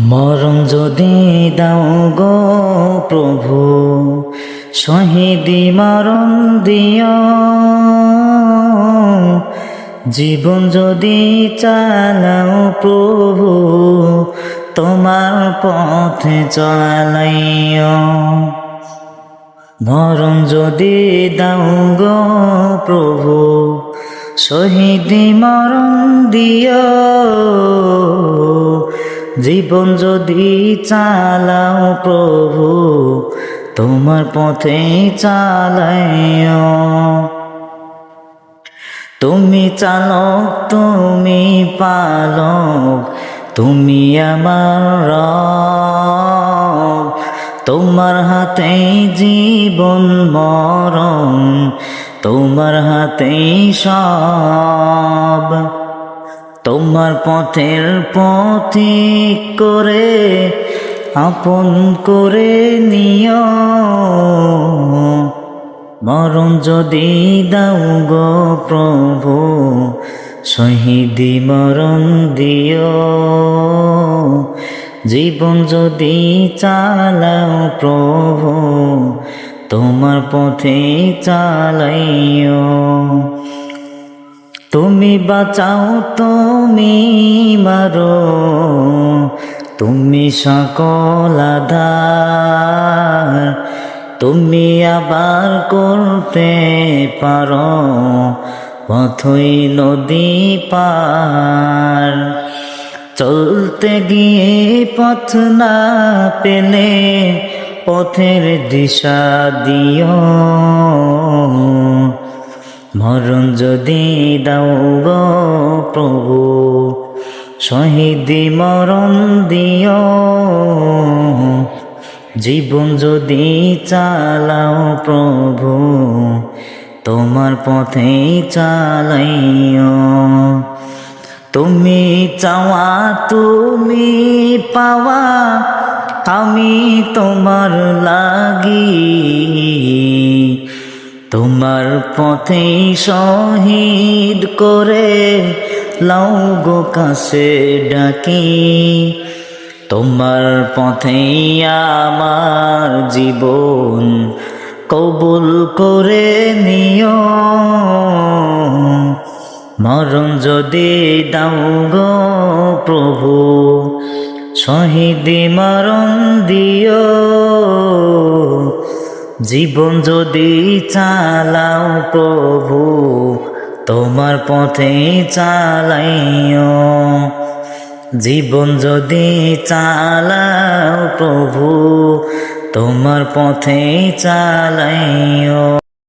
মরণ যদি দাও গো প্রভু, শহীদি মরণ দিও। জীবন যদি চালাও প্রভু, তোমার পথে চালাইও। মরণ যদি দাও গো প্রভু, শহীদি মরণ দিও। জীবন যদি চালাও প্রভু, তোমার পথে চালাইও। তুমি চালক, তুমি পালক, তুমি আমার রব। তোমার হাতে জীবন মরণ, তোমার হাতে সব। তোমার পথের পথিক করে, আপন করে নিও। মরণ যদি দাও গো প্রভু, শহীদি মরণ দিও। জীবন যদি চালাও প্রভু, তোমার পথে চালাইও। তুমি বাঁচাও, তুমি মারো, তুমি সকল আধার, তুমি আবার করতে পারো, পথই নদী পার। চলতে গিয়ে পথ না পেলে পথের দিশা দিও। মরণ যদি দাও গো প্রভু, শহীদি মরণ দিও। জীবন যদি চালাও প্রভু, তোমার পথে চালাইও। তুমি চাওয়া, তুমি পাওয়া, আমি তোমার লাগি। তোমার পথে শহীদ করে লাউ গো কাছে ডাকি। তোমার পথে আমার জীবন কবুল করে নিও। মরণ যদি দাও গো প্রভু, শহীদি মরণ দিও। জীবন যদি চালাও প্রভু তোমার পথে চালাইও। জীবন যদি চালাও প্রভু তোমার পথে চালাইও।